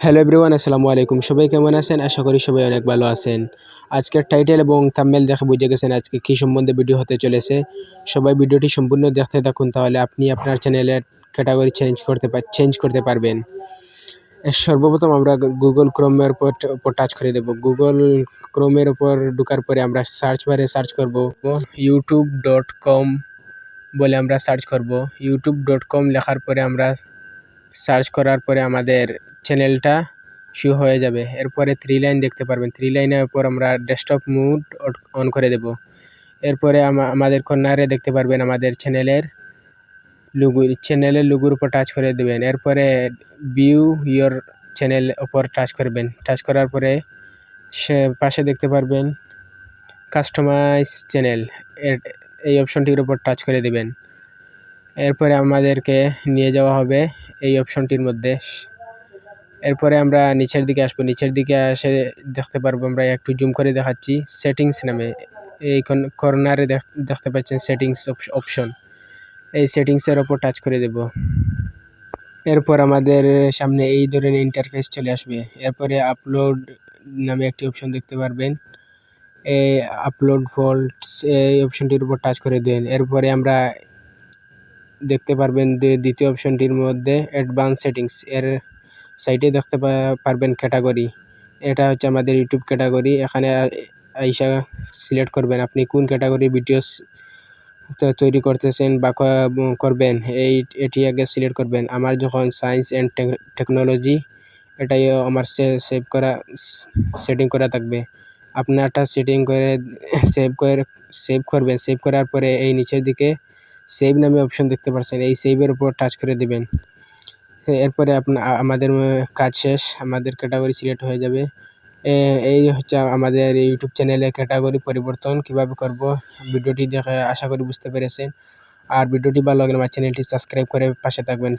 Hello everyone, আসসালামু আলাইকুম। সবাই কেমন আছেন? আশা করি সবাই অনেক ভালো আছেন। আজকের টাইটেল এবং থাম্বনেল দেখে বুঝে গেছেন আজকে কী সম্বন্ধে ভিডিও হতে চলেছে। সবাই ভিডিওটি সম্পূর্ণ দেখতে থাকুন, তাহলে আপনি আপনার চ্যানেলের ক্যাটাগরি চেঞ্জ করতে চেঞ্জ করতে পারবেন। সর্বপ্রথম আমরা গুগল ক্রোমের উপর উপর টাচ করে দেব। গুগল ক্রোমের উপর ঢোকার পরে আমরা সার্চ বারে সার্চ করব। ইউটিউব ডট কম বলে আমরা সার্চ করব। ইউটিউব ডট কম লেখার পরে আমরা সার্চ করার পরে আমাদের চ্যানেলটা শু হয়ে যাবে। এরপরে থ্রি লাইন দেখতে পারবেন। থ্রি লাইনের উপর আমরা ডেস্কটপ মুড অন করে দেব। এরপরে আমাদের কর্নারে দেখতে পারবেন আমাদের চ্যানেলের লুগু চ্যানেলের লুগুর উপর টাচ করে দেবেন। এরপরে ভিউ ইয়োর চ্যানেল উপর টাচ করবেন। টাচ করার পরে সে পাশে দেখতে পারবেন কাস্টমাইজ চ্যানেল এই অপশনটির উপর টাচ করে দেবেন। এরপরে আমাদেরকে নিয়ে যাওয়া হবে এই অপশনটির মধ্যে। এরপরে আমরা নিচের দিকে আসব। নিচের দিকে এসে দেখতে পারব আমরা একটু জুম করে দেখাচ্ছি। সেটিংস নামে। এই কর্নারে দেখতে পাচ্ছেন সেটিংস অপশন এই সেটিংসের ওপর টাচ করে দেব। এরপর আমাদের সামনে এই ধরনের ইন্টারফেস চলে আসবে। এরপরে আপলোড নামে একটি অপশন দেখতে পারবেন। এই আপলোড ফল্টস এই অপশনটির উপর টাচ করে দেন। এরপরে আমরা দেখতে পারবেন যে দ্বিতীয় অপশনটির মধ্যে অ্যাডভান্স সেটিংস। এর সাইটে দেখতে পারবেন ক্যাটাগরি এটা হচ্ছে আমাদের ইউটিউব ক্যাটাগরি এখানে আইসা সিলেক্ট করবেন আপনি কোন ক্যাটাগরি ভিডিওস তৈরি করতেছেন বা করবেন। এই, এটি আগে সিলেক্ট করবেন। আমার যখন সায়েন্স অ্যান্ড টেকনোলজি এটাই আমার সেভ করা সেটিং করা থাকবে। আপনারটা সেটিং করে সেভ করে সেভ করবেন। সেভ করার পরে এই নিচের দিকে সেভ নামে অপশন দেখতে পাচ্ছেন এই সেভের উপর টাচ করে দেবেন। এরপরে আপনার আমাদের কাজ শেষ। আমাদের ক্যাটাগরি সিলেক্ট হয়ে যাবে। এই হচ্ছে আমাদের ইউটিউব চ্যানেলে ক্যাটাগরি পরিবর্তন কীভাবে করব, ভিডিওটি দেখে আশা করি বুঝতে পেরেছেন। আর ভিডিওটি ভালো লাগলে আমার চ্যানেলটি সাবস্ক্রাইব করে পাশে থাকবেন।